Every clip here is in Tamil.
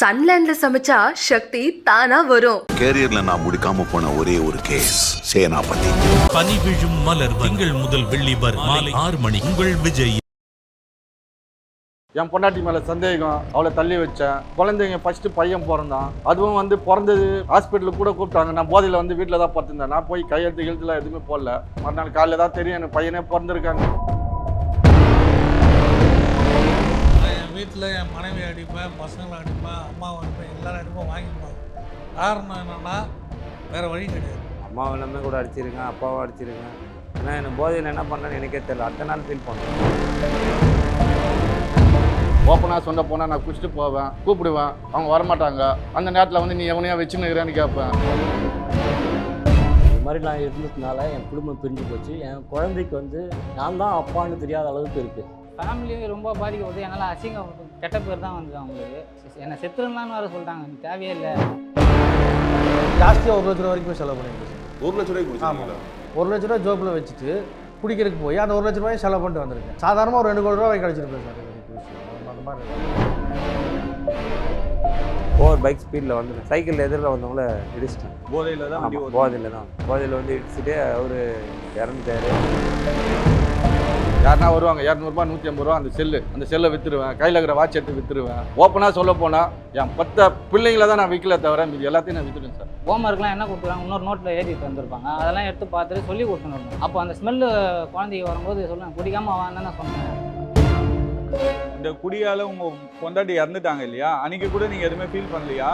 சன்லேண்ட்ல சமைச்சா சக்தி தானா வரும். கேரியர்ல நான் முடிக்காம போன ஒரே ஒரு கேஸ் சேனாபதி. பனி விழும் மலர் திங்கள் முதல் வெள்ளி வரை மாலை ஆறு மணி உங்கள் விஜய். என் பொண்டாட்டி மேலே சந்தேகம் அவளை தள்ளி வச்சேன். குழந்தைங்க ஃபர்ஸ்ட் பையன் பிறந்தான். அதுவும் வந்து பிறந்தது ஹாஸ்பிட்டலுக்கு கூட கூப்பிட்டாங்க. நான் போதையில் வந்து வீட்டில் தான் பார்த்துருந்தேன் நான் போய் கையெழுத்து எழுத்துலாம் எதுவுமே போடல. மறுநாள் காலையில் தான் தெரியும் எனக்கு பையனே பிறந்திருக்காங்க. வீட்டில் என் மனைவி அடிப்பேன் பசங்களை அடிப்பேன் அம்மாவை அடிப்பேன் எல்லாரும் அடிப்பேன் வாங்கிப்பேன் காரணம் என்னென்னா வேறு வழி கிடையாது. அம்மாவை எல்லாமே கூட அடிச்சிருக்கேன் அப்பாவும் அடிச்சிருக்கேன் ஆனால் எனக்கு போதையில் என்ன பண்ணேன்னு எனக்கே தெரியல. அடுத்த நாள் ஃபீல் பண்ணேன். ஓப்பனாக சொன்ன போனால் நான் குடிச்சிட்டு போவேன் கூப்பிடுவேன். அவங்க வரமாட்டாங்க. அந்த நேரத்தில் வந்து நீ எவனையா வச்சுன்னுக்கிறேன்னு கேட்பேன். இது மாதிரி நான் இருந்ததுனால என் குடும்பம் பிரிஞ்சு போச்சு. என் குழந்தைக்கு வந்து நான் தான் அப்பான்னு தெரியாத அளவுக்கு இருக்குது ஃபேமிலியும் ரொம்ப பாதிக்கப்படுது. என்னால் அசிங்கம் கெட்ட பேர் தான் வந்தது அவங்களுக்கு. என்னை செத்துருந்தான்னு வேறு சொல்லிட்டாங்க. எனக்கு தேவையே இல்லை. ஜாஸ்தியாக ஒரு லட்ச ரூபா வரைக்கும் செலவு பண்ணியிருக்கேன் ஒரு லட்ச ரூபாய்க்கு ஆமாம் ஒரு லட்ச ரூபா ஜோப்பில் வச்சுட்டு குடிக்கிறதுக்கு போய் அந்த ஒரு லட்ச ரூபாயும் செலவு பண்ணிட்டு வந்திருக்கேன். சாதாரணமாக ஒரு ரெண்டு கோடி ரூபாய் கிடச்சிருப்பேன் சார். அந்த மாதிரி ஓவர் பைக் ஸ்பீடில் வந்து சைக்கிளில் எதிரில் வந்தவங்கள இடிச்சிட்டேன். போதையில் ஆமாம் போதையில் தான். போதையில் வந்து இடிச்சுட்டு அவர் இறந்துட்டாரு. யாருனா வருவாங்க? இரநூறுபா நூற்றி ஐம்பது ரூபா அந்த செல்லு. அந்த செல்லை விற்றுருவேன் கையில் இருக்கிற வாட்ச் எடுத்து விற்றுருவேன் ஓப்பனாக சொல்ல போனால் என் பத்த பிள்ளைங்கள தான் நான் விற்கல தவிர மீதி எல்லாத்தையும் நான் விற்றுட்டேன் சார். ஹோம்ஒர்க்லாம் என்ன கொடுத்துருக்காங்க இன்னொரு நோட்டில் எழுதிட்டு வந்திருப்பாங்க. அதெல்லாம் எடுத்து பார்த்துட்டு சொல்லி கொடுத்துன்னு அப்போ அந்த ஸ்மெல்லு குழந்தைக்கு வரும்போது சொல்லுவேன் குடிக்காம வான்னு நான் சொன்னேன். இந்த குடியால உங்க பொண்டாட்டி இறந்துட்டாங்க இல்லையா? அன்னைக்கு கூட நீங்க எதுவுமே ஃபீல் பண்ணலையா?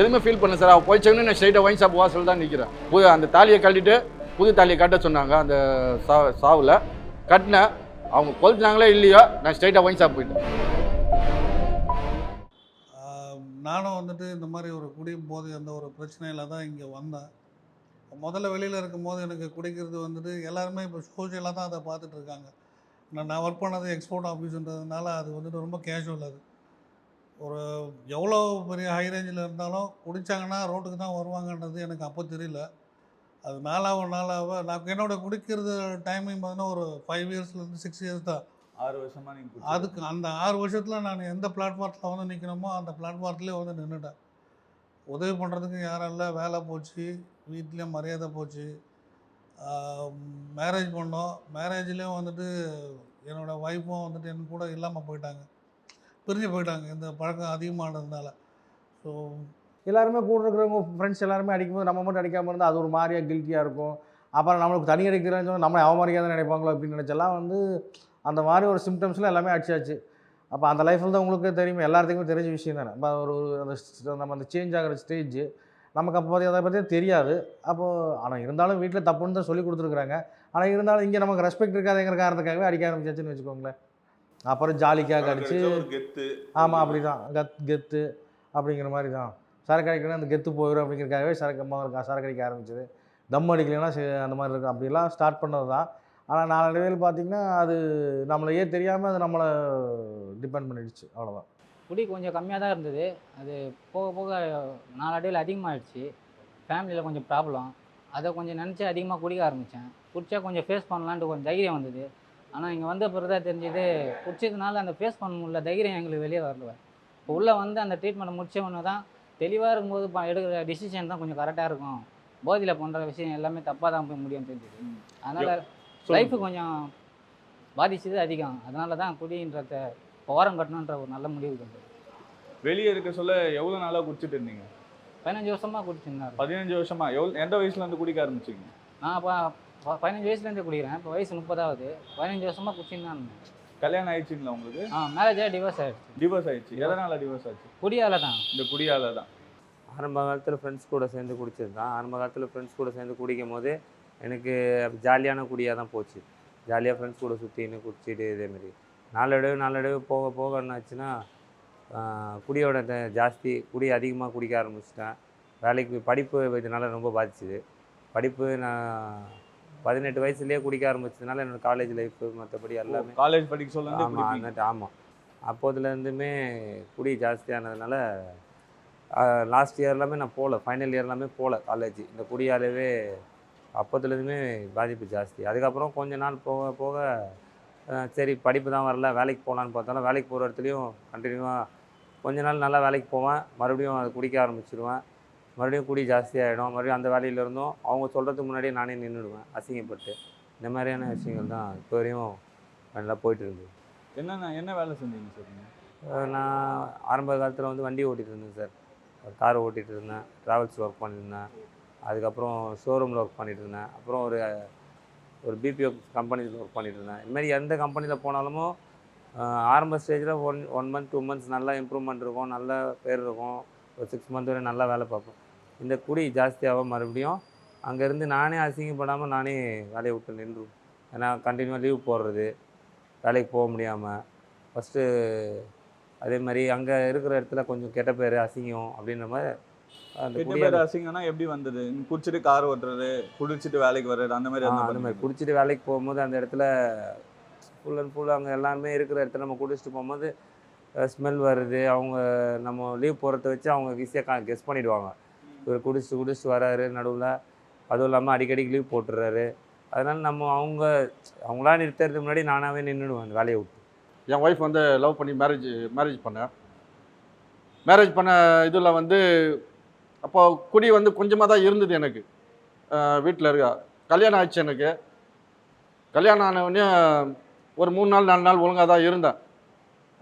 எதுவுமே ஃபீல் பண்ணல சார். அவள் போயிச்சவனே நான் ஸ்ட்ரைட்டாக ஒயின் ஷாப் வாசல் தான் நிற்கிறேன் புது அந்த தாலியை கட்டிட்டு புது தாலியை கட்ட சொன்னாங்க அந்த சா சாவில். கட்டினேன் அவங்க கொளுத்துனாங்களே இல்லையோ நான் ஸ்ட்ரைட்டாக ஒயின் ஷாப் போயிட்டேன். நானும் வந்துட்டு இந்த மாதிரி ஒரு குடியும் போது எந்த ஒரு பிரச்சனையில் தான் இங்கே வந்தேன். முதல்ல வெளியில் இருக்கும்போது எனக்கு குடிக்கிறது வந்துட்டு எல்லாருமே இப்போ சோஷியலாக தான் அதை பார்த்துட்டு இருக்காங்க. நான் நான் ஒர்க் பண்ணது எக்ஸ்போர்ட் ஆஃபீஸுன்றதுனால அது வந்துட்டு ரொம்ப கேஷுவல் அது. ஒரு எவ்வளோ பெரிய ஹை ரேஞ்சில் இருந்தாலும் குடித்தாங்கன்னா ரோட்டுக்கு தான் வருவாங்கன்றது எனக்கு அப்போ தெரியல. அது நாளாக நாளாக நான் என்னோட குடிக்கிறது டைமிங் பார்த்தீங்கன்னா ஒரு ஃபைவ் இயர்ஸ்லேருந்து சிக்ஸ் இயர்ஸ் தான். ஆறு வருஷமா நீங்க குடிச்சிட்டு அதுக்கு அந்த ஆறு வருஷத்தில் நான் எந்த பிளாட்ஃபார்த்தில் வந்து நிற்கணுமோ அந்த பிளாட்ஃபார்த்துலேயே வந்து நின்றுட்டேன் உதவி பண்ணுறதுக்கு யாரும் இல்லை வேலை போச்சு வீட்லேயும் மரியாதை போச்சு. மேரேஜ் பண்ணோம். மேரேஜ்லேயும் வந்துட்டு என்னோடய ஒய்ஃபும் வந்துட்டு என் கூட இல்லாமல் போயிட்டாங்க. பிரிஞ்சு போயிட்டாங்க. இந்த பழக்கம் அதிகமானதுனால. ஸோ எல்லாருமே கூட இருக்கிறவங்க ஃப்ரெண்ட்ஸ் எல்லாருமே அடிக்கும்போது நம்ம மட்டும் அடிக்காமல் இருந்தால் அது ஒரு மாதிரியா கில்ட்டியாக இருக்கும். அப்புறம் நம்மளுக்கு தனி அடிக்கிறேன்னு சொன்னால் நம்மளை அவமரியாதை நினைப்பாங்களோ அப்படின்னு நினச்செல்லாம் வந்து அந்த மாதிரி ஒரு சிம்டம்ஸ்லாம் எல்லாமே அடிச்சாச்சு. அப்போ அந்த லைஃப்பில் தான் உங்களுக்கு தெரியும் எல்லாத்துக்குமே தெரிஞ்ச விஷயம் தானே. அப்போ ஒரு அந்த நம்ம அந்த சேஞ்ச் ஆகிற ஸ்டேஜ் நமக்கு அப்போ அதை பற்றி தெரியாது. அப்போது ஆனால் இருந்தாலும் வீட்டில் தப்புன்னு தான் சொல்லி கொடுத்துருக்குறாங்க. ஆனால் இருந்தாலும் இங்கே நமக்கு ரெஸ்பெக்ட் இருக்காதுங்கிற காரணத்துக்காகவே அடிக்க ஆரம்பிச்சாச்சுன்னு வச்சுக்கோங்களேன். அப்புறம் ஜாலிக்காக அடிச்சு கெத்து ஆமாம் அப்படி தான் கத் கெத்து அப்படிங்கிற மாதிரி தான் சரக்கு அடிக்கணும் அந்த கெத்து போயிடும் அப்படிங்கிறக்காகவே சரக்கு முதல்ல சரக்கு அடிக்க ஆரம்பிச்சது. தம் அடிக்கலைன்னா அந்த மாதிரி இருக்கும். அப்படிலாம் ஸ்டார்ட் பண்ணது தான். ஆனால் நாளடைவில் பார்த்தீங்கன்னா அது நம்மளையே தெரியாமல் அது நம்மளை டிபெண்ட் பண்ணிடுச்சு. அவ்வளோதான் குடி கொஞ்சம் கம்மியாக தான் இருந்தது. அது போக போக நாளடைவில் அதிகமாகிடுச்சு ஃபேமிலியில் கொஞ்சம் ப்ராப்ளம் அதை கொஞ்சம் நினச்சி அதிகமாக குடிக்க ஆரம்பித்தேன் குடிச்சா கொஞ்சம் ஃபேஸ் பண்ணலான்ட்டு கொஞ்சம் தைரியம் வந்தது. ஆனால் இங்கே வந்த பிறகு தான் தெரிஞ்சது குடிச்சதுனால அந்த ஃபேஸ் பண்ண முடியல. தைரியம் எங்களுக்கு வெளியே வரல. இப்போ உள்ளே வந்து அந்த ட்ரீட்மெண்ட் முடித்த ஒன்று தான் தெளிவாக இருக்கும்போது ப- எடுக்கிற டிசிஷன் தான் கொஞ்சம் கரெக்டாக இருக்கும். போதையில் பண்ணுற விஷயம் எல்லாமே தப்பாக தான் போய் முடியும்னு தெரிஞ்சது அதனால் லைஃபு கொஞ்சம் பாதிச்சது அதிகம். அதனால தான் குடின்றத ஓரம் கட்டணுன்ற ஒரு நல்ல முடிவு கொண்டு வெளியே இருக்க சொல்ல எவ்வளவு நாளா குடிச்சிட்டு இருந்தீங்க? பதினஞ்சு வருஷமாக குடிச்சிருந்தாரு. பதினஞ்சு வருஷமா? எவ்வளவு எந்த வயசுல இருந்து குடிக்க ஆரம்பிச்சீங்க? நான் இப்போ பதினஞ்சு வயசுலேருந்தே குடிக்கிறேன். இப்போ வயசு முப்பதாவது. பதினஞ்சு வருஷமாக குடிச்சின்னு தான் இருந்தேன். கல்யாணம் ஆயிடுச்சுங்களா உங்களுக்கு? ஆ மேரேஜ் ஆகி டிவோர்ஸ் ஆகிடுச்சு டிவோர்ஸ் ஆயிடுச்சு. எதனால டிவோர்ஸ் ஆச்சு? குடியால தான். இந்த குடியால தான். ஆரம்ப காலத்தில் ஃப்ரெண்ட்ஸ் கூட சேர்ந்து குடிச்சது தான். ஆரம்ப காலத்தில் ஃப்ரெண்ட்ஸ் கூட சேர்ந்து குடிக்கும் போது எனக்கு ஜாலியான குடியாக தான் போச்சு. ஜாலியாக ஃப்ரெண்ட்ஸ் கூட சுற்றின்னு குடிச்சிட்டு இதேமாரி நாளடைவு நாளடைவு போக போக என்னாச்சுன்னா குடியோட ஜாஸ்தி குடி அதிகமாக குடிக்க ஆரம்பிச்சிட்டேன். வேலைக்கு படிப்பு இதனால ரொம்ப பாதிச்சுது. படிப்பு நான் பதினெட்டு வயசுலேயே குடிக்க ஆரம்பிச்சதுனால என்னோட காலேஜ் லைஃப்பு மற்றபடி எல்லாமே காலேஜ் படிக்க சொல்ல ஆமாம். அந்த ஆமாம் அப்போதுலேருந்துமே குடி ஜாஸ்தியானதுனால லாஸ்ட் இயர் எல்லாமே நான் போகல ஃபைனல் இயர் எல்லாமே போகல காலேஜ் இந்த குடியாலவே அப்போதுலேருந்துமே பாதிப்பு ஜாஸ்தி. அதுக்கப்புறம் கொஞ்ச நாள் போக போக சரி படிப்பு தான் வரல வேலைக்கு போகலான்னு பார்த்தாலும் வேலைக்கு போகிற இடத்துலையும் கண்டினியூவாக கொஞ்ச நாள் நல்லா வேலைக்கு போவேன். மறுபடியும் அதை குடிக்க ஆரம்பிச்சிடுவேன் மறுபடியும் குடி ஜாஸ்தியாகிடும் மறுபடியும் அந்த வேலையில இருந்தும் அவங்க சொல்கிறதுக்கு முன்னாடியே நானே நின்றுடுவேன் அசிங்கப்பட்டு. இந்த மாதிரியான விஷயங்கள் தான் இப்போ வரையும் நல்லா போயிட்டு இருந்தது என்னென்ன என்ன வேலை செஞ்சீங்க சார் நான் ஆரம்ப காலத்தில் வந்து வண்டி ஓட்டிகிட்டு இருந்தேன் சார். கார் ஓட்டிகிட்டு இருந்தேன் ட்ராவல்ஸில் ஒர்க் பண்ணியிருந்தேன். அதுக்கப்புறம் ஷோரூமில் ஒர்க் பண்ணிட்டு இருந்தேன். அப்புறம் ஒரு ஒரு பிபிஓ கம்பெனியில் ஒர்க் பண்ணிட்டு இருந்தேன். இது மாதிரி எந்த கம்பெனியில் போனாலும் ஆரம்ப ஸ்டேஜில் one one month two months நல்லா இம்ப்ரூவ்மெண்ட் இருக்கும் நல்ல பேர் இருக்கும். ஒரு சிக்ஸ் மந்த் வரை நல்லா வேலை பார்ப்பேன். இந்த குடி ஜாஸ்தியாகும் மறுபடியும் அங்கேருந்து நானே அசிங்கப்படாமல் நானே வேலையை விட்டு நின்று ஏன்னா கண்டினியூவாக லீவ் போடுறது வேலைக்கு போக முடியாமல். ஃபஸ்ட்டு அதே மாதிரி அங்கே இருக்கிற இடத்துல கொஞ்சம் கெட்ட பேர் அசிங்கம் அப்படின்ற மாதிரி அந்த அசிங்கம்னா எப்படி வந்தது? குடிச்சிட்டு கார் ஓட்டுறது குடிச்சிட்டு வேலைக்கு வர்றது அந்த மாதிரி அந்த மாதிரி? குடிச்சிட்டு வேலைக்கு போகும்போது அந்த இடத்துல ஃபுல் அண்ட் ஃபுல் அங்கே எல்லாருமே இருக்கிற இடத்துல நம்ம குடிச்சிட்டு போகும்போது ஸ்மெல் வருது. அவங்க நம்ம லீவ் போகிறத வச்சு அவங்க ஈஸியாக கெஸ் பண்ணிடுவாங்க. இவர் குடிச்சு குடிச்சு வராரு நடுவில். அதுவும் இல்லாமல் அடிக்கடி லீவ் போட்டுறாரு. அதனால் நம்ம அவங்க அவங்களா நிறுத்துறது முன்னாடி நானாகவே நின்றுடுவேன் அந்த வேலையை விட்டு. என் ஒய்ஃப் வந்து லவ் பண்ணி மேரேஜ் மேரேஜ் பண்ணேன் மேரேஜ் பண்ண இதில் வந்து அப்போ குடி வந்து கொஞ்சமாக தான் இருந்தது எனக்கு. வீட்டில் இருக்க. கல்யாணம் ஆச்சு எனக்கு. கல்யாணம் ஆனவொடனே ஒரு மூணு நாள் நாலு நாள் ஒழுங்காக தான் இருந்தேன்.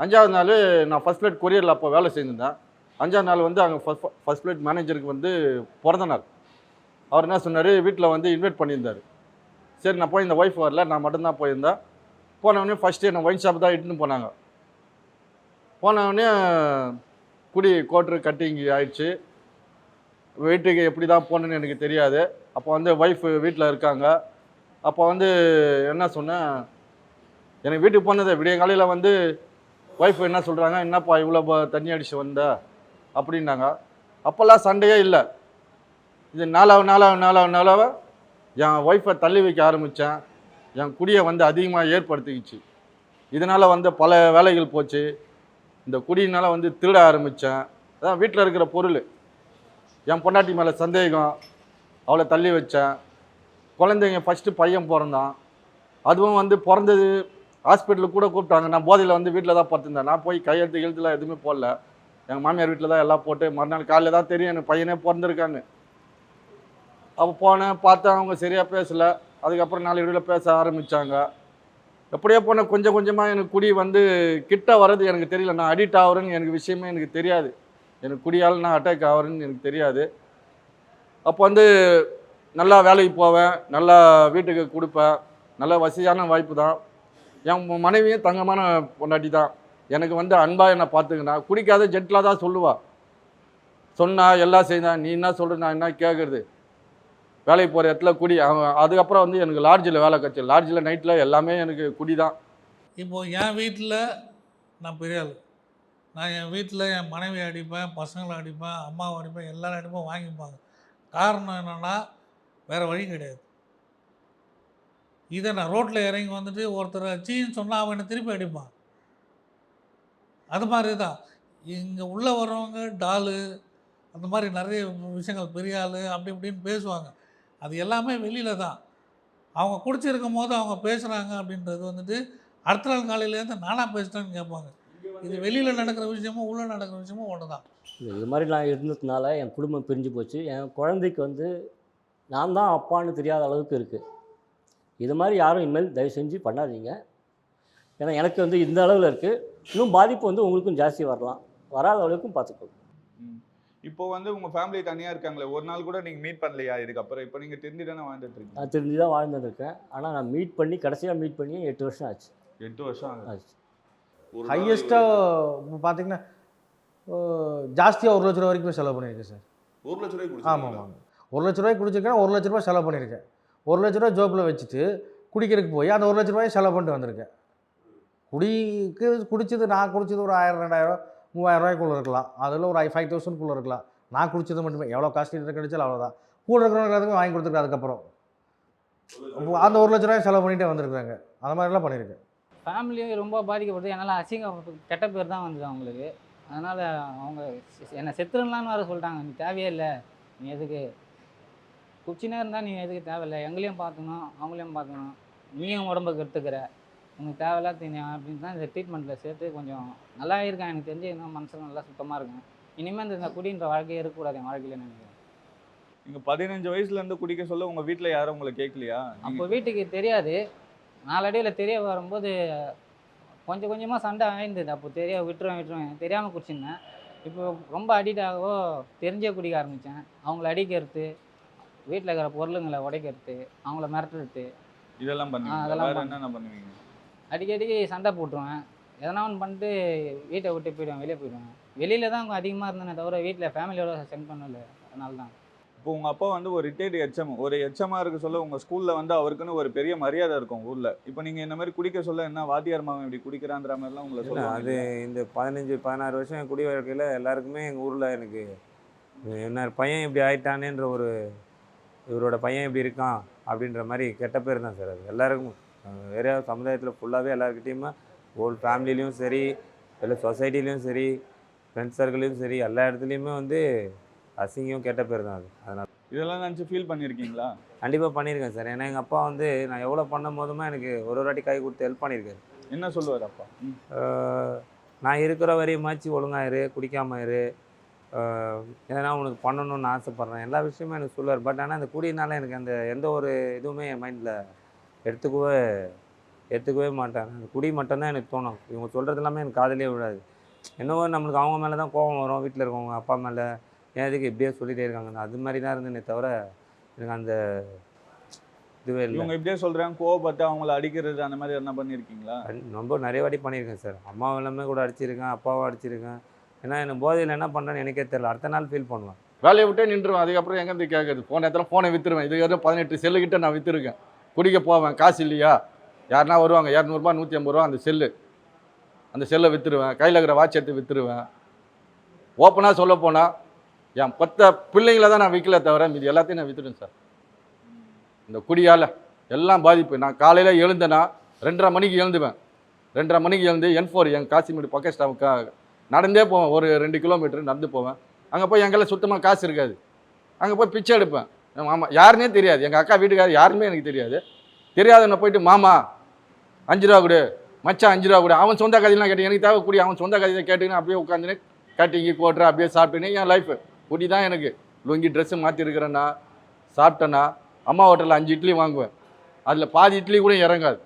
அஞ்சாவது நாள் நான் ஃபஸ்ட் பிளேட் கொரியரில் அப்போ வேலை செஞ்சிருந்தேன். அஞ்சாம் நாள் வந்து அங்கே ஃபஸ்ட் ஃபஸ்ட் பிளேட் மேனேஜருக்கு வந்து பிறந்த நாள். அவர் என்ன சொன்னார்? வீட்டில் வந்து இன்வைட் பண்ணியிருந்தார். சரி நான் போய் இந்த ஒய்ஃப் வரல நான் மட்டும்தான் போயிருந்தேன். போனவொடனே ஃபஸ்ட்டு என்னை ஒயின் ஷாப் தான் இட்டுன்னு போனாங்க. போனவொடனே குடி கோட்ரு கட்டிங் ஆயிடுச்சு. வீட்டுக்கு எப்படி தான் போகணுன்னு எனக்கு தெரியாது. அப்போ வந்து ஒய்ஃப் வீட்டில் இருக்காங்க. அப்போ வந்து என்ன சொன்னேன்? எனக்கு வீட்டுக்கு போனது விடிய காலையில் வந்து ஒய்ஃப் என்ன சொல்கிறாங்க என்னப்பா இவ்வளோ ப- தண்ணி அடிச்சு வந்த? அப்படின்னாங்க. அப்போல்லாம் சண்டையே இல்லை. இது நாளாக நாளாக நாளாக நாளாக என் ஒய்ஃபை தள்ளி வைக்க ஆரம்பித்தேன். என் குடியை வந்து அதிகமாக ஏற்படுத்திக்கிச்சு. இதனால் வந்து பல வேலைகள் போச்சு. இந்த குடியினால் வந்து திருட ஆரம்பித்தேன். அதான் வீட்டில் இருக்கிற பொருள். என் பொண்டாட்டி மேலே சந்தேகம். அவளை தள்ளி வச்சேன் குழந்தைங்க ஃபஸ்ட்டு பையன் பிறந்தான். அதுவும் வந்து பிறந்தது ஹாஸ்பிட்டலுக்கு கூட கூப்பிட்டாங்க. நான் போதையில் வந்து வீட்டில் தான் பார்த்துருந்தேன் நான் போய் கையெழுத்து எழுத்துலாம் எதுவுமே போடல. எங்கள் மாமியார் வீட்டில் தான் எல்லாம் போட்டு மறுநாள் காலையில் தான் தெரியும். எனக்கு பையனே பிறந்திருக்கான்னு அப்போ போனேன் பார்த்தேன் அவங்க சரியாக பேசலை. அதுக்கப்புறம் நாலு வீடில் பேச ஆரம்பித்தாங்க எப்படியோ போன கொஞ்சம் கொஞ்சமாக எனக்கு குடி வந்து கிட்ட வர்றது எனக்கு தெரியல. நான் அடிக்ட் ஆகுறேன்னு எனக்கு விஷயமே எனக்கு தெரியாது. எனக்கு குடியால் நான் அட்டாக் ஆகுறேன்னு எனக்கு தெரியாது. அப்போ வந்து நல்லா வேலைக்கு போவேன். நல்லா வீட்டுக்கு கொடுப்பேன். நல்ல வசதியான வாய்ப்பு தான். என் மனைவியும் தங்கமான பொண்டாட்டி தான் எனக்கு வந்து அன்பாக என்னை பார்த்துக்கினா குடிக்காத ஜெட்டில் தான் சொல்லுவா. சொன்னா எல்லாம் செய்தா நீ என்ன சொல்கிற நான் என்ன கேட்குறது வேலைக்கு போகிற இடத்துல குடி. அவன் அதுக்கப்புறம் வந்து எனக்கு லாட்ஜில் வேலை கட்சி லாட்ஜில் நைட்டில் எல்லாமே எனக்கு குடி தான். இப்போது என் வீட்டில் நான் பெரிய ஆள். நான் என் வீட்டில் என் மனைவி அடிப்பேன் பசங்களை அடிப்பேன் அம்மாவை அடிப்பேன் எல்லாரும் அடிப்பேன் வாங்கிப்பாங்க. காரணம் என்னென்னா வேறு வழி கிடையாது. இதை நான் ரோட்டில் இறங்கி வந்துட்டு ஒருத்தர் சீன்னு சொன்னால் அவன் என்னை திருப்பி அடிப்பான். அது மாதிரி தான் இங்கே உள்ளே வர்றவங்க டாலு அந்த மாதிரி நிறைய விஷயங்கள் பெரிய ஆள் அப்படி இப்படின்னு பேசுவாங்க. அது எல்லாமே வெளியில் தான். அவங்க குடிச்சிருக்கும் போது அவங்க பேசுகிறாங்க அப்படின்றது வந்துட்டு அடுத்த நாள் காலையிலேருந்து நானாக பேசுகிறேன்னு கேட்பாங்க. இது வெளியில் நடக்கிற விஷயமும் உள்ளே நடக்கிற விஷயமும் ஒன்று தான். இது மாதிரி நான் இருந்ததுனால என் குடும்பம் பிரிஞ்சு போச்சு. என் குழந்தைக்கு வந்து நான் தான் அப்பான்னு தெரியாத அளவுக்கு இருக்குது இது மாதிரி யாரும் இனிமேல் தயவு செஞ்சு பண்ணாதீங்க. ஏன்னா எனக்கு வந்து இந்த அளவில் இருக்குது இன்னும் பாதிப்பு வந்து உங்களுக்கும் ஜாஸ்தி வரலாம். வராத அளவுக்கும் பார்த்துக்கோங்க ம். இப்போ வந்து உங்க ஃபேமிலி தனியா இருக்காங்களே ஒரு நாள் கூட நீங்க மீட் பண்ணலையா இதுக்கப்புறம்? இப்போ நீங்க தெரிஞ்சு தானே வாழ்ந்துட்டு இருக்கீங்க? நான் தெரிஞ்சு தான் வாழ்ந்துருக்கேன் ஆனால் நான் மீட் பண்ணி கடைசியாக மீட் பண்ணி எட்டு வருஷம் ஆச்சு. எட்டு வருஷம் ஆச்சு. ஹையஸ்ட்டாக பார்த்தீங்கன்னா ஜாஸ்தியாக ஒரு லட்ச ரூபா வரைக்கும் செலவு பண்ணியிருக்கேன் சார். ஒரு லட்ச ரூபாய் ஆமாம் ஆமாம் ஒரு லட்ச ரூபாய் குடிச்சிருக்கேன் ஒரு லட்ச ரூபாய் செலவு பண்ணியிருக்கேன். ஒரு லட்ச ரூபாய் ஜோப்பில் வச்சுட்டு குடிக்கிறதுக்கு போய் அந்த ஒரு லட்ச ரூபாயை செலவு பண்ணிட்டு வந்திருக்கேன். குடிக்கு குடிச்சது நான் குடிச்சது ஒரு ஆயிரம் ரெண்டாயிரம் மூவாயிரம் ரூபாய்க்குள்ளே இருக்கலாம். அதில் ஒரு ஃபைவ் தௌசண்ட்குள்ளே இருக்கலாம். நான் குடிச்சது மட்டுமே. எவ்வளோ காஸ்ட்லி கிடைச்சாலும் அவ்வளோதான் கூட இருக்கிறவங்களுக்கு வாங்கி கொடுத்துருக்கேன் அதுக்கப்புறம். அந்த ஒரு லட்ச ரூபாய் செலவு பண்ணிகிட்டே வந்திருக்காங்க அந்த மாதிரிலாம் பண்ணியிருக்கேன் ஃபேமிலியும் ரொம்ப பாதிக்கப்படுது என்னால் அசிங்கம் கெட்ட பேர் தான் வந்தது அவங்களுக்கு. அதனால் அவங்க செ- என்னை செத்துருலான்னு வர சொல்லிட்டாங்க. நீ தேவையே இல்லை. நீ எதுக்கு? குச்சினே இருந்தால் நீ எதுக்கு தேவையில்லை. எங்களையும் பார்த்துக்கணும் அவங்களையும் பார்த்துக்கணும். நீயும் உடம்புக்கு எடுத்துக்கிற உங்களுக்கு தேவையில்லாத தீனி அப்படின்னு தான் இந்த ட்ரீட்மெண்ட்டில் சேர்த்து கொஞ்சம் நல்லா இருக்கேன் எனக்கு தெரிஞ்சு இன்னும் மனசு நல்லா சுத்தமாக இருக்கேன் இனிமேல் இந்த- குடின்ற வாழ்க்கையே இருக்கக்கூடாது என் வாழ்க்கையில் நினைக்கிறேன். நீங்க பதினஞ்சு வயசுல இருந்து குடிக்க சொல்ல உங்க வீட்ல யாரும் உங்களை கேட்கலையா? அப்போ வீட்டுக்கு தெரியாது. நாளடைவில் தெரிய வரும்போது கொஞ்சம் கொஞ்சமாக சண்டை ஆயிருந்தது. அப்போ தெரிய விட்டுருவேன் விட்டுருவேன். தெரியாமல் குடிச்சிருந்தேன். இப்போ ரொம்ப அடிக்ட் ஆகவோ தெரிஞ்சே குடிக்க ஆரம்பித்தேன் அவங்கள அடிக்கிறது வீட்டில் இருக்கிற பொருளுங்களை உடைக்கிறது அவங்கள மிரட்டுறது. இதெல்லாம் பண்ணுவீங்க அதெல்லாம். என்னென்ன பண்ணுவீங்க? அடிக்கடிக்கு சண்டை போட்டுருவேன். எதனா ஒன்று பண்ணிட்டு வீட்டை விட்டு போயிடுவேன் வெளியே போயிடுவேன். வெளியில் தான் அதிகமாக இருந்தேனே தவிர வீட்டில் ஃபேமிலியோட சென்ட் பண்ணல. அதனால தான். இப்போ உங்க அப்பா வந்து ஒரு ரிட்டையர்டு எச்எம் ஒரு எச்எம்மா இருக்க சொல்ல உங்க ஸ்கூல்ல வந்து அவருக்குன்னு ஒரு பெரிய மரியாதை இருக்கும் ஊர்ல. இப்போ நீங்க இந்த மாதிரி குடிக்க சொல்ல என்ன வாத்தியார் மகன் இப்படி குடிக்கிறான்ற மாதிரிலாம் உங்களை சொல்லுவாங்க அது இந்த பதினஞ்சு பதினாறு வருஷம் குடி வாழ்க்கையில் எல்லாருக்குமே எங்கள் ஊரில் எனக்கு என்ன பையன் இப்படி ஆயிட்டானேன்ற ஒரு இவரோட பையன் இப்படி இருக்கான் அப்படின்ற மாதிரி கெட்ட பேர் தான் சார் அது. எல்லாருக்கும் வேற சமுதாயத்தில் ஃபுல்லாகவே எல்லாருக்கிட்டேயுமே ஓல் ஃபேமிலிலையும் சரி இல்லை சொசைட்டிலையும் சரி ஃப்ரெண்ட்ஸ் சர்க்கிளையும் சரி எல்லா இடத்துலையுமே வந்து அசிங்கம் கெட்ட பேர் தான் அது. அதனால் இதெல்லாம் நினச்சி ஃபீல் பண்ணியிருக்கீங்களா கண்டிப்பாக பண்ணியிருக்கேன் சார். ஏன்னா எங்கள் அப்பா வந்து நான் எவ்வளோ பண்ணும் போதுமே எனக்கு ஒரு ஒரு வாட்டி கை கொடுத்து ஹெல்ப் பண்ணியிருக்காரு என்ன சொல்லுவார் அப்பா? நான் இருக்கிற வரையுமாச்சு ஒழுங்கா இரு குடிக்காம இரு. எதனா உனக்கு பண்ணணும்னு ஆசைப்பட்றேன். எல்லா விஷயமும் எனக்கு சொல்லுவார். பட் ஆனால் அந்த குடினால எனக்கு அந்த எந்த ஒரு இதுவுமே என் மைண்டில் எடுத்துக்கவே எடுத்துக்கவே மாட்டேன் அந்த குடி மட்டும்தான் எனக்கு தோணும். இவங்க சொல்கிறது எல்லாமே எனக்கு காதலே விடாது என்னவோ நம்மளுக்கு அவங்க மேலே தான் கோபம் வரும். வீட்டில் இருக்கவங்க அப்பா மேலே. ஏன் இதுக்கு இப்படியே சொல்லிகிட்டே இருக்காங்க அது மாதிரி தான் இருந்தேனே தவிர எனக்கு அந்த இதுவே இல்லை. இவங்க இப்படியே சொல்றாங்க. கோவப்பட்டு அவங்கள அடிக்கிறது அந்த மாதிரி என்ன பண்ணியிருக்கீங்களா? ரொம்ப நிறைய வாட்டி பண்ணியிருக்கேன் சார். அம்மாவும் எல்லாமே கூட அடிச்சிருக்கேன் அப்பாவும் அடிச்சிருக்கேன். ஏன்னா எனக்கு போதையில் என்ன பண்ணுறேன்னு எனக்கே தெரியல. அடுத்த நாள் ஃபீல் பண்ணுவேன். வேலையை விட்டே நின்றுவேன் அதுக்கப்புறம் எங்கேருந்து கேட்குறது? போன இடத்துல ஃபோனை விற்றுருவேன் இது வரைக்கும் பதினெட்டு செல்லுக்கிட்ட நான் விற்றுருக்கேன் குடிக்க போவேன் காசு இல்லையா? யாருனா வருவாங்க இரநூறுபா நூற்றி ஐம்பது ரூபா அந்த செல்லு. அந்த செல்லை விற்றுருவேன் கையில் இருக்கிற வாட்ச் எடுத்து விற்றுருவேன் ஓப்பனாக சொல்ல போனால் என் பத்த பிள்ளைங்கள தான் நான் விற்கல தவிர மீதி எல்லாத்தையும் நான் விற்றுடுவேன் சார். இந்த குடியால் எல்லாம் பாதிப்பு. நான் காலையில் எழுந்தேன்னா ரெண்டரை மணிக்கு எழுந்துவேன். ரெண்டரை மணிக்கு எழுந்து என் ஃபோர் என் காசிமேடு பக்க ஸ்டாப்புக்கா நடந்தே போவேன். ஒரு ரெண்டு கிலோமீட்டர் நடந்து போவேன். அங்கே போய் எங்கெல்லாம் சுத்தமாக காசு இருக்காது. அங்கே போய் பிச்சை எடுப்பேன். மாமா யாருன்னே தெரியாது. எங்கள் அக்கா வீட்டுக்காரர் யாருமே எனக்கு தெரியாது. தெரியாதவனை போயிட்டு மாமா அஞ்சு ரூபா கொடு. மச்சான் அஞ்சு ரூபா கொடு. அவன் சொந்த கதையெல்லாம் கேட்டு எனக்கு தேவைக்கூடிய அவன் சொந்த கதையை கேட்டுன்னு அப்படியே உட்காந்துன்னு கட்டிங்கி கோட்டுற அப்படியே சாப்பிட்டுன்னு என் லைஃப் குடி தான் எனக்கு. லுங்கி ட்ரெஸ்ஸு மாற்றிருக்கிறேன்னா சாப்பிட்டேன்னா அம்மா ஹோட்டலில் அஞ்சு இட்லி வாங்குவேன். அதில் பாதி இட்லி கூட இறங்காது.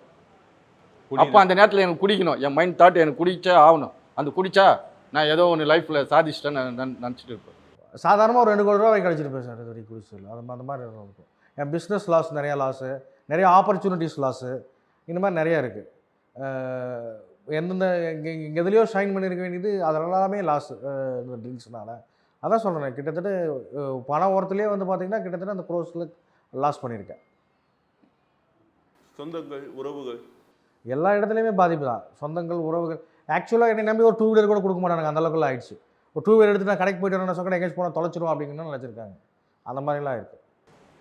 அப்போ அந்த நேரத்தில் எனக்கு குடிக்கணும். என் மைண்ட் தாட் எனக்கு குடிச்சே ஆகணும். அந்த குடிச்சா நான் ஏதோ ஒன்று லைஃப்பில் சாதிச்சிட்டேன்னு நான் நினச்சிட்டு இருப்பேன். சாதாரணமாக ஒரு ரெண்டு கோடி ரூபா வாங்கி கிடச்சிருப்பேன் சார் இது வரைக்கும் அது அந்த மாதிரி இருக்கும் என் பிஸ்னஸ் லாஸ் நிறையா லாஸு நிறைய ஆப்பர்ச்சுனிட்டிஸ் லாஸு இந்த மாதிரி நிறையா இருக்குது எந்தெந்த எதுலேயோ ஷைன் பண்ணியிருக்க வேண்டியது அதெல்லாமே லாஸ் இந்த ட்ரிங்க்ஸ்னால அதான் சொல்கிறேன் கிட்டத்தட்ட பண ஓரத்துலேயே வந்து பார்த்தீங்கன்னா கிட்டத்தட்ட அந்த க்ரோஸில் லாஸ் பண்ணியிருக்கேன் சொந்தங்கள் உறவுகள்? எல்லா இடத்துலையுமே பாதிப்பு தான். சொந்தங்கள் உறவுகள். ஆக்சுவலாக என்னை நம்பி ஒரு டூ வீலர் கூட கொடுக்க மாட்டாங்க அந்த அளவுக்குலாம் ஆயிடுச்சு. ஒரு டூ வீலர் எடுத்து நான் கடைக்கு போயிட்டு வரேன் சொக்கடை எங்கேயாச்சும் போனால் தொலைச்சிரும் அப்படின்னு நினச்சிருக்காங்க. அந்த மாதிரிலாம் இருக்குது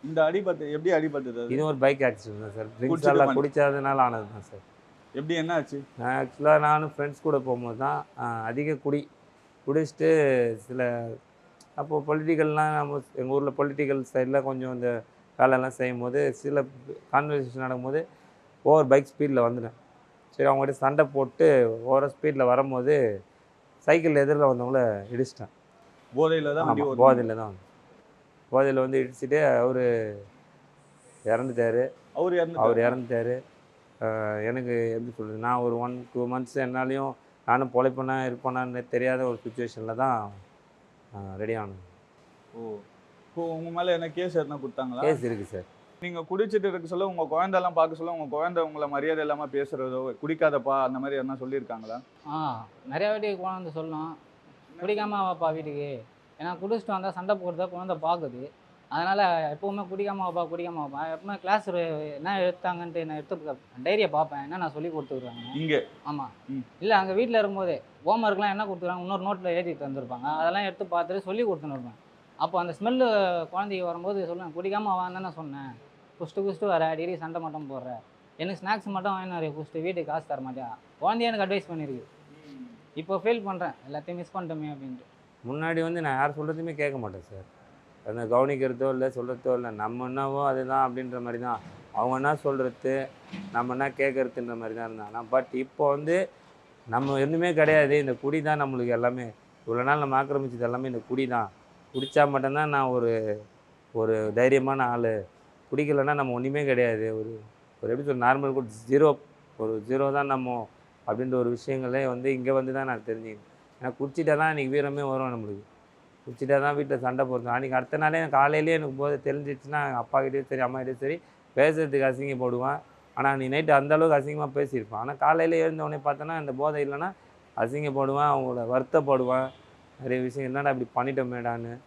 இந்த அடிபட்டு எப்படி அடிபட்டது இது ஒரு பைக் ஆக்சிடென்ட் தான் சார். ட்ரிங்க்ஸ் எல்லாம் குடிச்சதுனால ஆனது தான் சார். எப்படி என்ன ஆச்சு நான் ஆக்சுவலாக நானும் ஃப்ரெண்ட்ஸ் கூட போகும்போது தான் அதிக குடி. குடிச்சிட்டு சில அப்போது பொலிட்டிக்கல்லாம் நம்ம எங்கள் ஊரில் பொலிட்டிக்கல் சைடில் கொஞ்சம் இந்த வேலையெல்லாம் செய்யும் போது சில கான்வர்சேஷன் நடக்கும்போது ஓவர் பைக் ஸ்பீடில் வந்துட்டேன். சரி அவங்ககிட்ட சண்டை போட்டு ஓவர் ஸ்பீடில் வரும்போது சைக்கிள் எதிரில் வந்தவங்கள இடிச்சிட்டேன். போதையில தான். போதையில் தான் போதையில் வந்து இடிச்சிட்டு அவர் இறந்துட்டார். அவர் அவர் இறந்துட்டாரு. எனக்கு எப்படி சொல்கிறது நான் ஒரு ஒன் டூ மந்த்ஸ் என்னாலையும் நானும் பொழைப்பேனா இருப்பேனான்னு தெரியாத ஒரு சுச்சுவேஷனில் தான் ரெடி ஆனது ஓ இப்போ உங்க மேல என்ன கேஸ் எதுனா கொடுத்தாங்களா? கேஸ் இருக்குது சார் நீங்க குடிச்சிட்டு இருக்க சொல்ல உங்க குழந்தைலாம் பார்க்க சொல்ல உங்க குழந்தை உங்களை மரியாதை இல்லாம பேசுறதோ குடிக்காதப்பா அந்த மாதிரி எதனா சொல்லியிருக்காங்களா? ஆ நிறையா வாட்டி குழந்தை சொல்லணும். குடிக்காம வாப்பா வீட்டுக்கு. ஏன்னா குடிச்சிட்டு வந்தால் சண்டை போடுறத குழந்தை பார்க்குது. அதனால் எப்போவுமே குடிக்காம வாப்பா குடிக்காம வாப்பா. எப்பவுமே கிளாஸ் என்ன எடுத்தாங்கன்ட்டு நான் எடுத்து டைரியை பார்ப்பேன். என்ன நான் சொல்லி கொடுத்துருக்காங்க இங்க? ஆமாம் ம். இல்லை அங்கே வீட்டில் இருக்கும்போதே ஹோம்ஒர்க்லாம் என்ன கொடுத்துருக்காங்க? இன்னொரு நோட்டில் எழுதி தந்திருப்பாங்க அதெல்லாம் எடுத்து பார்த்துட்டு சொல்லி கொடுத்துன்னு இருப்பேன். அப்போ அந்த ஸ்மெல்லு குழந்தைக்கு வரும்போது சொல்லுவேன் குடிக்காமல் வான்னு தானே சொன்னேன். குஸ்ட்டு குஸ்ட்டு வர அடிக்கடி சண்டை மட்டும் போடுற. எனக்கு ஸ்நாக்ஸ் மட்டும் வாங்கினாரு வரைய வீட்டுக்கு காசு தர மாட்டேன் குழந்தைய எனக்கு அட்வைஸ் பண்ணியிருக்கு இப்போ ஃபீல் பண்ணுறேன் எல்லாத்தையும் மிஸ் பண்ணிட்டோமே அப்படின்ட்டு. முன்னாடி வந்து நான் யார் சொல்கிறதுமே கேட்க மாட்டேன் சார் அந்த கவனிக்கிறதோ இல்லை சொல்கிறதோ இல்லை நம்ம என்னவோ அதுதான் அப்படின்ற மாதிரி தான். அவங்க என்ன சொல்கிறது நம்ம என்ன கேட்குறதுன்ற மாதிரி தான் இருந்தாங்க. பட் இப்போ வந்து நம்ம எதுவுமே கிடையாது. இந்த குடி தான் நம்மளுக்கு எல்லாமே. இவ்வளோ நாள் நம்ம ஆக்கிரமிச்சது எல்லாமே இந்த குடி தான். குடித்தா மட்டும்தான் நான் ஒரு ஒரு தைரியமான ஆள். குடிக்கலைன்னா நம்ம ஒன்றுமே கிடையாது. ஒரு ஒரு எப்படி சொல்ல நார்மல் கூட ஜீரோ ஒரு ஜீரோ தான் நம்ம அப்படின்ற ஒரு விஷயங்களே வந்து இங்கே வந்து தான் நான் தெரிஞ்சுக்கிட்டேன். ஏன்னா குடிச்சிட்டா தான் இன்றைக்கி வீரமே வரும் நம்மளுக்கு. குடிச்சிட்டா தான் வீட்டில் சண்டை போடுறோம் அன்றைக்கி அடுத்த நாளே எனக்கு காலையிலேயே எனக்கு போதை தெரிஞ்சிச்சுன்னா அப்பா கிட்டேயும் சரி அம்மா கிட்டேயும் சரி பேசுறதுக்கு அசிங்கப்படுவேன் ஆனால் நீ நைட்டு அந்தளவுக்கு அசிங்கமாக பேசியிருப்பான். ஆனால் காலையில் எழுந்தவொடனே பார்த்தோன்னா அந்த போதை இல்லைன்னா அசிங்கப்படுவேன் அவங்கள வருத்தப்படுவேன். நிறைய விஷயம் என்னடா இப்படி பண்ணிட்டோமேடான்னு?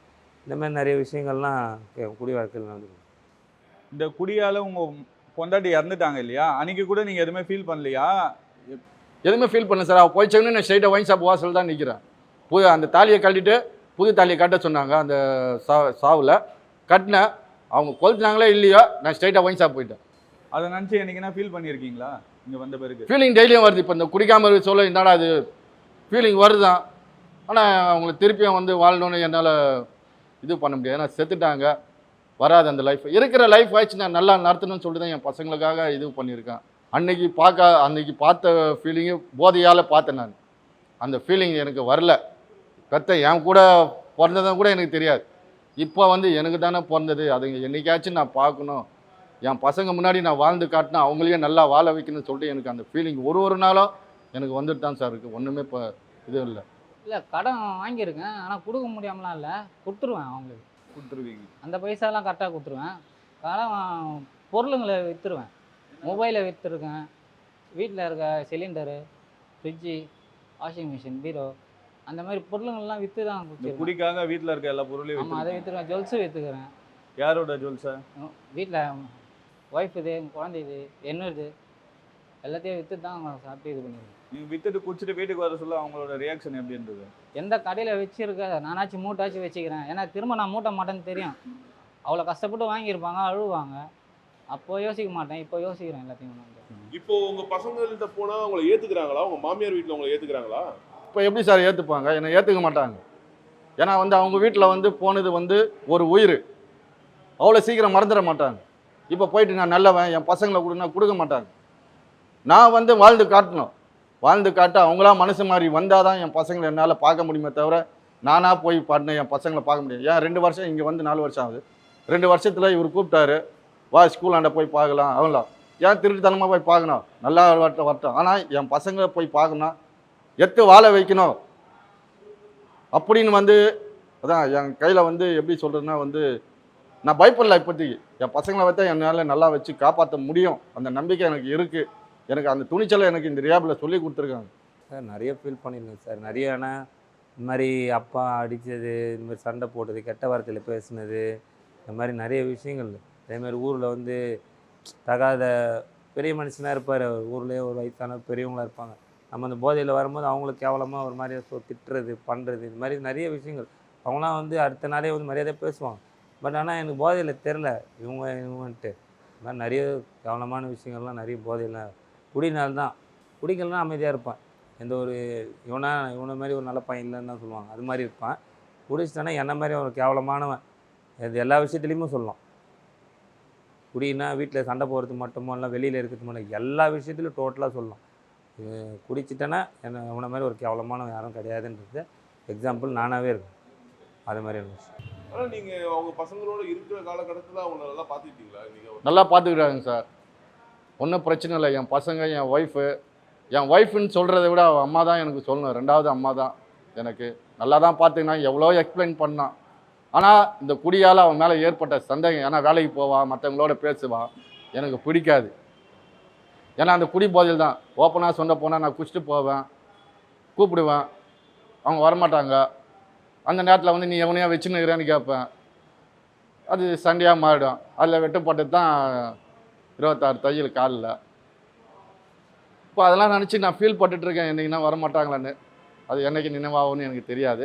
இந்த மாதிரி நிறைய விஷயங்கள்லாம் கே- குடி வாழ்க்கையில் நடந்துருக்கு இந்த குடியால உங்க பொண்டாட்டி இறந்துட்டாங்க இல்லையா? அன்னைக்கு கூட நீங்க எதுவுமே ஃபீல் பண்ணலையா? எதுவுமே ஃபீல் பண்ணல சார். அவள் போயிச்சோன்னு நான் ஸ்ட்ரைட்டாக ஒயின் ஷாப் வாசல் தான் நிற்கிறேன் புது அந்த தாலியை கழட்டிட்டு புது தாலியை கட்ட சொன்னாங்க அந்த சா சாவில். கட்டினேன் அவங்க கொளுத்துனாங்களே இல்லையோ நான் ஸ்ட்ரைட்டாக ஒயின் ஷாப் போயிட்டேன். அதை நினச்சி என்னைக்குன்னா ஃபீல் பண்ணியிருக்கீங்களா இங்க வந்த பிறகு. ஃபீலிங் டெய்லியும் வருது. இப்போ இந்த குடிக்காம இருக்க சொல்ல என்னடா அது ஃபீலிங் வருதான். ஆனால் அவங்கள திருப்பியும் வந்து வாழணும்னு என்னால் இது பண்ண முடியாது. ஏன்னா செத்துட்டாங்க. வராது அந்த லைஃப் இருக்கிற லைஃப் ஆயிடுச்சு நான் நல்லா நடத்தணும்னு சொல்லிட்டு தான் என் பசங்களுக்காக இது பண்ணியிருக்கேன். அன்னைக்கு பார்க்க அன்னைக்கு பார்த்த ஃபீலிங்கு போதையால் பார்த்தேன் நான். அந்த ஃபீலிங் எனக்கு வரல. கத்த என் கூட பிறந்ததும் கூட எனக்கு தெரியாது. இப்போ வந்து எனக்கு தானே பிறந்தது. அதுங்க என்றைக்காச்சும் நான் பார்க்கணும். என் பசங்க முன்னாடி நான் வாழ்ந்து காட்டினா அவங்களையும் நல்லா வாழ வைக்கணும்னு சொல்லிட்டு எனக்கு அந்த ஃபீலிங் ஒரு ஒரு நாளும் எனக்கு வந்துட்டு தான் சார் இருக்குது ஒன்றுமே இப்போ இது இல்லை. இல்லை கடன் வாங்கியிருக்கேன். ஆனால் கொடுக்க முடியாமலாம் இல்லை. கொடுத்துருவேன் அவங்களுக்கு. கொடுத்துருவீங்க. அந்த பைசாலாம் கரெக்டாக கொடுத்துருவேன். வா- பொருளுங்களை விற்றுருவேன் மொபைலை விற்றுருக்கேன் வீட்டில் இருக்க சிலிண்டரு ஃப்ரிட்ஜு வாஷிங் மிஷின் பீரோ அந்த மாதிரி பொருளுங்கள்லாம் விற்று தான் குடிக்காக வீட்ல இருக்க எல்லா பொருளையும் ஆமாம் அதை. விற்றுருவேன் ஜுவல்ஸு விற்றுக்கிறேன் யாரோட ஜுவல்ஸா வீட்டில் ஒய்ஃப் இது குழந்தை இது என்னது எல்லாத்தையும் விற்று தான் சாப்பிட்டு இது பண்ணிடுவேன் நீங்க வித்துட்டு குடிச்சிட்டு வீட்டுக்கு வர சொல்ல அவங்களோட ரியாக்ஷன் எப்படி இருந்தது? எந்த கடையில் வச்சிருக்க? நானாச்சும் மூட்டாச்சும் வச்சுக்கிறேன். ஏன்னா திரும்ப நான் மூட்ட மாட்டேன்னு தெரியும். அவ்வளோ கஷ்டப்பட்டு வாங்கியிருப்பாங்க அழுவாங்க. அப்போ யோசிக்க மாட்டேன். இப்போ யோசிக்கிறேன் எல்லாத்தையும் நான். இப்போ உங்க பசங்கள்கிட்ட போனா அவங்கள ஏத்துக்கிறாங்களா? உங்க மாமியார் வீட்ல உங்களை ஏத்துக்கிறாங்களா? இப்போ எப்படி சார் ஏற்றுப்பாங்க என்னை ஏற்றுக்க மாட்டாங்க. ஏன்னா வந்து அவங்க வீட்டில் வந்து போனது வந்து ஒரு உயிர். அவ்வளோ சீக்கிரம் மறந்துட மாட்டாங்க. இப்போ போயிட்டு நான் நல்லவன் என் பசங்களை கொடுனா கொடுக்க மாட்டாங்க. நான் வந்து வாழ்ந்து காட்டணும். வாழ்ந்து காட்ட அவங்களா மனசு மாதிரி வந்தால் தான் என் பசங்களை என்னால் பார்க்க முடியுமே தவிர நானாக போய் பாடின என் பசங்களை பார்க்க முடியும் ஏன் ரெண்டு வருஷம் இங்கே வந்து நாலு வருஷம் ஆகுது. ரெண்டு வருஷத்தில் இவர் கூப்பிட்டாரு வா ஸ்கூலாண்ட போய் பார்க்கலாம் அவங்களா? ஏன் திருட்டுத்தனமாக போய் பார்க்கணும்? நல்லா வரட்டும் வரட்டும். ஆனால் என் பசங்களை போய் பார்க்கணும் எத்து வாழ வைக்கணும். அப்படின்னு வந்து அதான் என் கையில் வந்து எப்படி சொல்கிறேன்னா வந்து நான் பயப்படல இப்போதைக்கு. என் பசங்களை வைத்தா என்னால் நல்லா வச்சு காப்பாற்ற முடியும். அந்த நம்பிக்கை எனக்கு இருக்குது எனக்கு அந்த துணிச்சலை எனக்கு இந்த ரியாபில் சொல்லி கொடுத்துருக்காங்க. சார் நிறைய ஃபீல் பண்ணியிருக்கேன் சார். நிறைய ஆனால் இந்த மாதிரி அப்பா அடித்தது இந்த மாதிரி சண்டை போட்டது கெட்ட வார்த்தையில் பேசுனது இந்த மாதிரி நிறைய விஷயங்கள். அதேமாதிரி ஊரில் வந்து தகாத பெரிய மனுஷனாக இருப்பார். ஊர்லேயே ஒரு வயசான பெரியவங்களா இருப்பாங்க. நம்ம அந்த போதையில் வரும்போது அவங்களுக்கு கேவலமாக ஒரு மாதிரி திட்டுறது பண்ணுறது இந்த மாதிரி நிறைய விஷயங்கள். அவங்களாம் வந்து அடுத்த நாளே வந்து மரியாதையாக பேசுவாங்க. பட் ஆனால் எனக்கு போதையில் தெரில இவங்க இவங்கன்ட்டு. இந்த மாதிரி நிறைய கேவலமான விஷயங்கள்லாம் நிறைய போதையில் குடினால் தான் குடிக்கலாம் அமைதியாக இருப்பேன். எந்த ஒரு இவனா இவனை மாதிரி ஒரு நல்ல பையன் இல்லைன்னு தான் சொல்லுவாங்க. அது மாதிரி இருப்பான். குடிச்சிட்டானா என்ன மாதிரி ஒரு கேவலமானவன். இது எல்லா விஷயத்துலையுமே சொல்லலாம். குடினா வீட்டில் சண்டை போகிறது மட்டுமோ இல்லை வெளியில் இருக்கிறது மட்டும் எல்லா விஷயத்துலையும் டோட்டலாக சொல்லலாம். குடிச்சிட்டேன்னா என்ன இவனை மாதிரி ஒரு கேவலமானவன் யாரும் கிடையாதுன்றது எக்ஸாம்பிள் நானாகவே இருக்கேன். அது மாதிரி விஷயம். ஆனா நீங்க அவங்க பசங்களோட இருக்கிற காலகட்டத்துல அவங்க நல்லா பாத்துக்கிட்டீங்களா நீங்க நல்லா பார்த்துக்கிறாங்க சார். ஒன்றும் பிரச்சனை இல்லை. என் பசங்க என் ஒய்ஃபு என் ஒய்ஃப்னு சொல்கிறத விட அவள் அம்மா தான் எனக்கு சொல்லணும். ரெண்டாவது அம்மா தான் எனக்கு. நல்லா தான் பார்த்தீங்கன்னா எவ்வளோ எக்ஸ்பிளைன் பண்ணான் ஆனால் இந்த குடியால் அவன் மேலே ஏற்பட்ட சந்தேகம் ஏன்னா வேலைக்கு போவான் மற்றவங்களோட பேசுவான் எனக்கு பிடிக்காது. ஏன்னா அந்த குடி போதையில் தான். ஓப்பனாக சொன்ன போனால் நான் குடிச்சிட்டு போவேன் கூப்பிடுவேன். அவங்க வரமாட்டாங்க. அந்த நேரத்தில் வந்து நீ எவனையா வச்சுன்னுக்கிறேன்னு கேட்பேன். அது சண்டையாக மாறிடும். அதில் வெட்டுப்பட்டு தான் இருபத்தாறு தையல் காலில். இப்போ அதெல்லாம் நினச்சி நான் ஃபீல் இருக்கேன் என்னைக்குன்னா வரமாட்டாங்களான்னு. அது என்னைக்கு நினைவாகும்னு எனக்கு தெரியாது.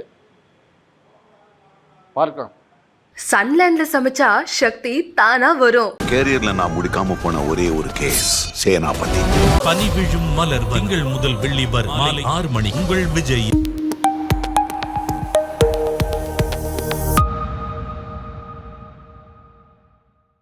பார்க்கலாம். சன்லேண்ட்ல சமைச்சா சக்தி தானா வரும். கேரியர்ல நான் முடிக்காம போன ஒரே ஒரு கேஸ் சேனாபதி. பனி விழும் மலர் திங்கள் முதல் வெள்ளி வரை மாலை ஆறு மணி உங்கள் விஜய்.